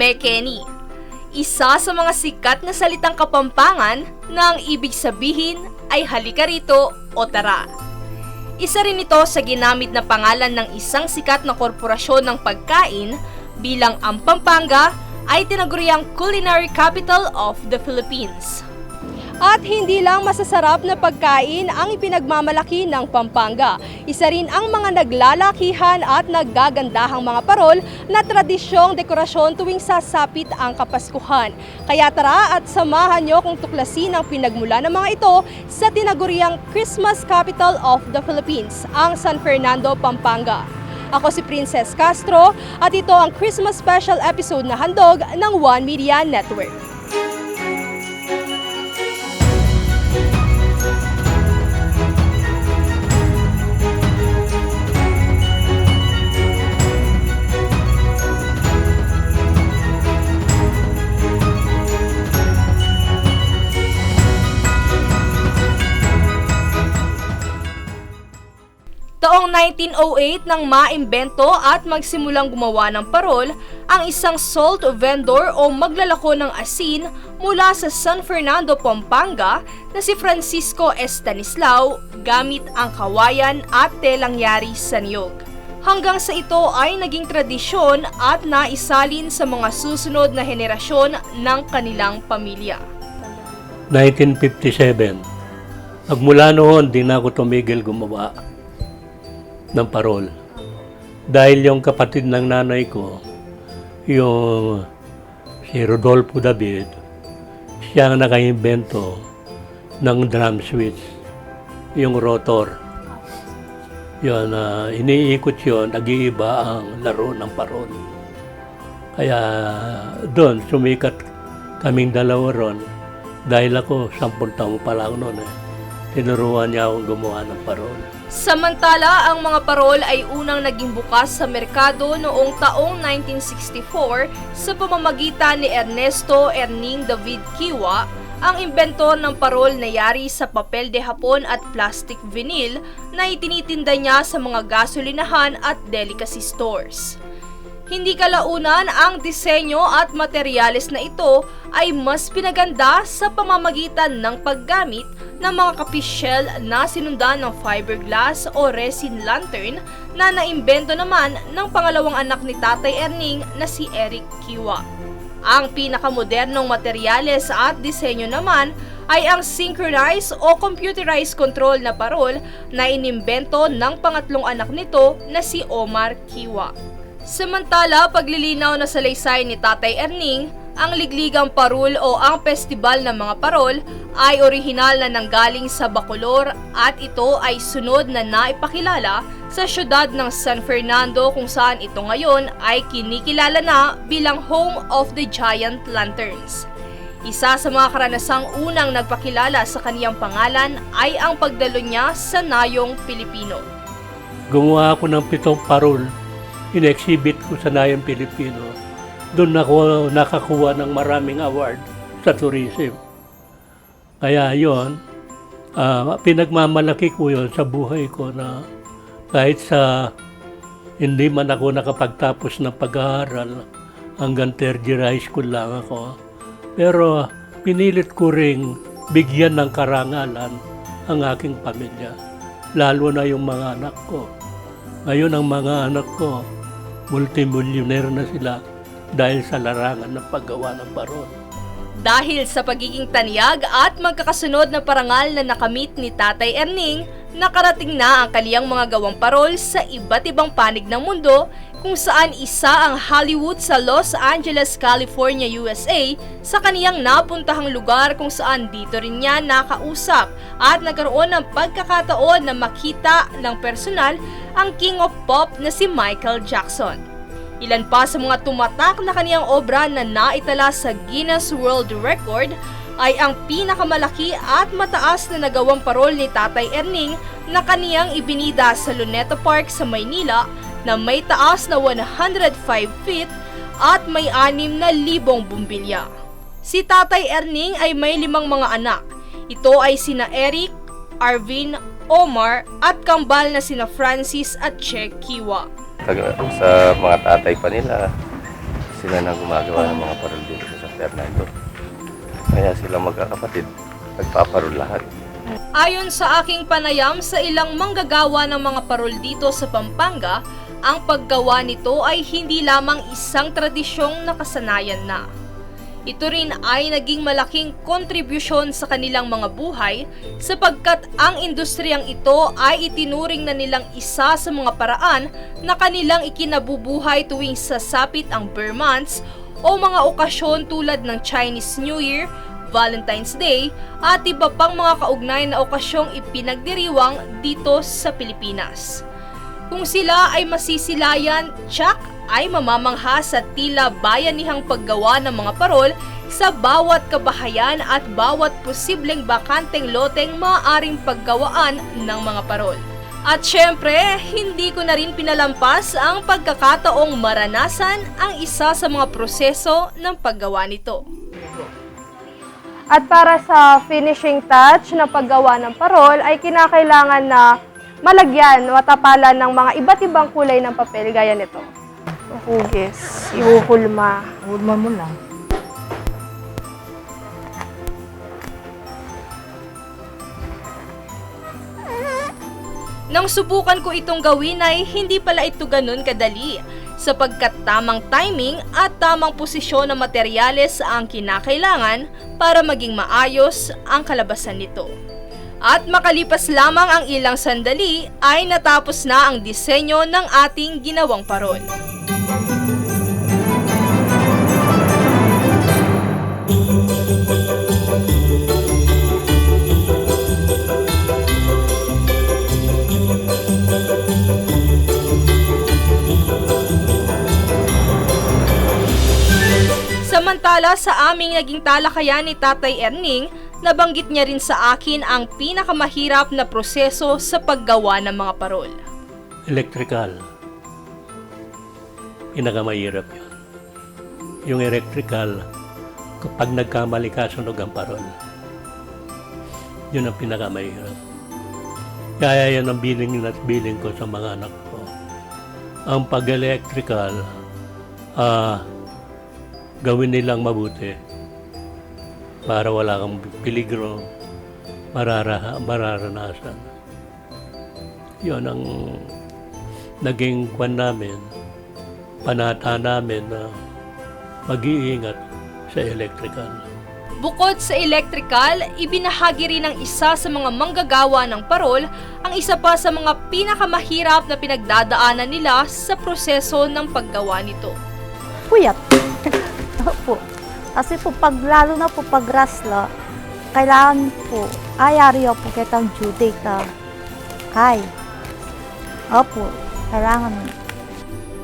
Mekeni. Isa sa mga sikat na salitang kapampangan na ang ibig sabihin ay halika rito o tara. Isa rin ito sa ginamit na pangalan ng isang sikat na korporasyon ng pagkain bilang ang Pampanga ay tinaguriang culinary capital of the Philippines. At hindi lang masasarap na pagkain ang ipinagmamalaki ng Pampanga. Isa rin ang mga naglalakihan at naggagandahang mga parol na tradisyong dekorasyon tuwing sasapit ang Kapaskuhan. Kaya tara at samahan nyo kung tuklasin ang pinagmula ng mga ito sa tinaguriang Christmas Capital of the Philippines, ang San Fernando, Pampanga. Ako si Princess Castro at ito ang Christmas special episode na handog ng One Media Network. 1908 nang maimbento at magsimulang gumawa ng parol ang isang salt vendor o maglalako ng asin mula sa San Fernando, Pampanga na si Francisco Estanislao gamit ang kawayan at telang yari sa niyog. Hanggang sa ito ay naging tradisyon at naisalin sa mga susunod na henerasyon ng kanilang pamilya. 1957. Magmula noon, di na ako tumigil gumawa ng parol. Dahil yung kapatid ng nanay ko, yung si Rodolfo David, siya ang nakaimbento ng drum switch, yung rotor. Yun, ah, iniikot yun, nag-iiba ang laro ng parol. Kaya doon, sumikat kaming dalawa ron. Dahil ako, sampung taong pa lang noon eh. Tinuruan niya akong gumawa ng parol. Samantala, ang mga parol ay unang naging bukas sa merkado noong taong 1964 sa pamamagitan ni Ernesto Erning David Kiwa, ang inventor ng parol na yari sa papel de hapon at plastic vinyl na itinitinda niya sa mga gasolinahan at delicacy stores. Hindi kalaunan ang disenyo at materyales na ito ay mas pinaganda sa pamamagitan ng paggamit ng mga kapisyel na sinundan ng fiberglass o resin lantern na naimbento naman ng pangalawang anak ni Tatay Erning na si Eric Kiwa. Ang pinakamodernong materyales at disenyo naman ay ang synchronized o computerized control na parol na inimbento ng pangatlong anak nito na si Omar Kiwa. Samantala, paglilinaw na salaysay ni Tatay Erning, ang Ligligang Parul o ang Festival ng mga Parol ay orihinal na nanggaling sa Bacolor at ito ay sunod na naipakilala sa syudad ng San Fernando kung saan ito ngayon ay kinikilala na bilang Home of the Giant Lanterns. Isa sa mga karanasang unang nagpakilala sa kaniyang pangalan ay ang pagdalo niya sa Nayong Pilipino. Gumawa ako ng pitong parol. In-exhibit ko sa Nayang Pilipino. Doon ako nakakuha ng maraming award sa tourism. Kaya yon, ah, pinagmamalaki ko yon sa buhay ko na kahit sa hindi man ako nakapagtapos ng pag-aaral, hanggang year high school lang ako. Pero pinilit ko ring bigyan ng karangalan ang aking pamilya, lalo na yung mga anak ko. Ngayon ang mga anak ko, multimillionaire na sila dahil sa larangan ng paggawa ng parol. Dahil sa pagiging taniyag at magkakasunod na parangal na nakamit ni Tatay Erning, nakarating na ang kaliyang mga gawang parol sa iba't ibang panig ng mundo kung saan isa ang Hollywood sa Los Angeles, California, USA sa kaniyang napuntahang lugar kung saan dito rin niya nakausap at nagkaroon ng pagkakataon na makita ng personal ang King of Pop na si Michael Jackson. Ilan pa sa mga tumatak na kaniyang obra na naitala sa Guinness World Record ay ang pinakamalaki at mataas na nagawang parol ni Tatay Erning na kaniyang ibinida sa Luneta Park sa Maynila na may taas na 105 feet at may anim na libong bumbilya. Si Tatay Erning ay may limang mga anak. Ito ay sina Eric, Arvin, Omar at kambal na sina Francis at Che Kiwa. Sa mga tatay pa nila, sila na gumagawa ng mga parol dito sa San Fernando. Kaya sila magkakapatid, nagpaparol lahat. Ayon sa aking panayam sa ilang manggagawa ng mga parol dito sa Pampanga, ang paggawa nito ay hindi lamang isang tradisyong nakasanayan na. Ito rin ay naging malaking kontribusyon sa kanilang mga buhay sapagkat ang industriyang ito ay itinuring na nilang isa sa mga paraan na kanilang ikinabubuhay tuwing sasapit ang Burr months o mga okasyon tulad ng Chinese New Year, Valentine's Day at iba pang mga kaugnay na okasyong ipinagdiriwang dito sa Pilipinas. Kung sila ay masisilayan, tsak ay mamamangha sa tila bayanihang paggawa ng mga parol sa bawat kabahayan at bawat posibleng bakanteng loteng maaaring paggawaan ng mga parol. At syempre, hindi ko na rin pinalampas ang pagkakataong maranasan ang isa sa mga proseso ng paggawa nito. At para sa finishing touch na paggawa ng parol ay kinakailangan na malagyan o tapalan ng mga iba't ibang kulay ng papel gaya nito. Hugis, ihuhulma. Hulma mo lang. Nang subukan ko itong gawin ay hindi pala ito ganun kadali sapagkat tamang timing at tamang posisyon ng materyales ang kinakailangan para maging maayos ang kalabasan nito. At makalipas lamang ang ilang sandali ay natapos na ang disenyo ng ating ginawang parol. Samantala sa aming naging talakayan ni Tatay Erning, nabanggit niya rin sa akin ang pinakamahirap na proseso sa paggawa ng mga parol. Electrical. Pinakamahirap yun. Yung electrical, kapag nagkamali ka, sunog ang parol. Yun ang pinakamahirap. Kaya yan ang biling at biling ko sa mga anak ko. Ang pag-electrical, ah, gawin nilang mabuti para wala kang peligro marara, mararanasan. Yun ang naging kwan namin, panata namin na mag-iingat sa electrical. Bukod sa electrical, ibinahagi rin ng isa sa mga manggagawa ng parol ang isa pa sa mga pinakamahirap na pinagdadaanan nila sa proseso ng paggawa nito. Puyat. Opo. Kasi po pag lalo na po pag rasla, kailangan po ayari po kitang due date na kay. Opo. Kailangan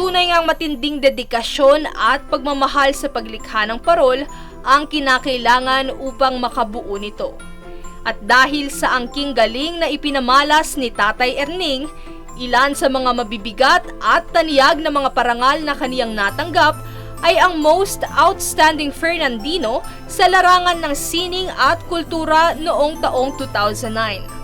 Tunay ngang matinding dedikasyon at pagmamahal sa paglikha ng parol ang kinakailangan upang makabuo nito. At dahil sa angking galing na ipinamalas ni Tatay Erning, ilan sa mga mabibigat at taniyag na mga parangal na kaniyang natanggap ay ang Most Outstanding Fernandino sa larangan ng sining at kultura noong taong 2009.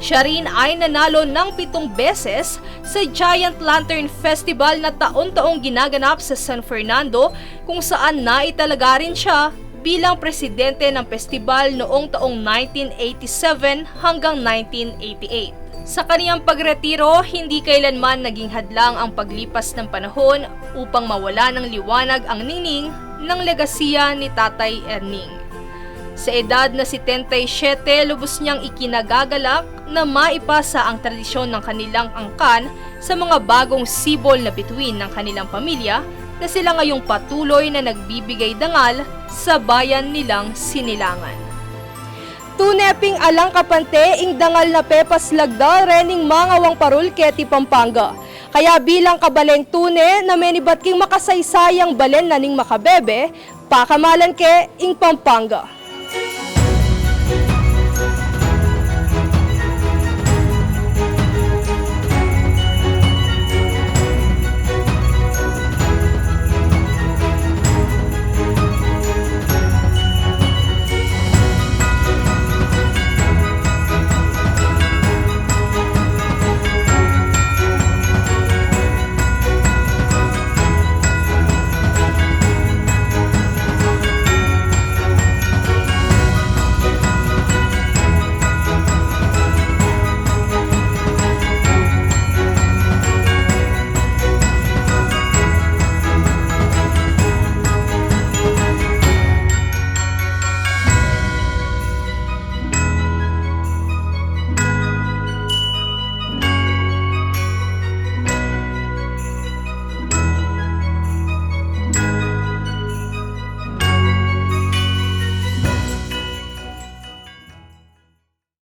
Siya rin ay nanalo ng pitong beses sa Giant Lantern Festival na taon-taong ginaganap sa San Fernando kung saan naitalaga rin siya bilang presidente ng festival noong taong 1987 hanggang 1988. Sa kaniyang pagretiro, hindi kailanman naging hadlang ang paglipas ng panahon upang mawala ng liwanag ang ningning ng legasiya ni Tatay Erning. Sa edad na 77, lubos niyang ikinagagalak na maipasa ang tradisyon ng kanilang angkan sa mga bagong sibol na bituin ng kanilang pamilya na sila ngayong patuloy na nagbibigay dangal sa bayan nilang sinilangan. Tuneping alang kapante ing dangal na pepas lagda rening mangawang parul keti Pampanga. Kaya bilang kabaleng tune na menibat king makasaysayang balen na ning makabebe, pakamalan ke ing Pampanga.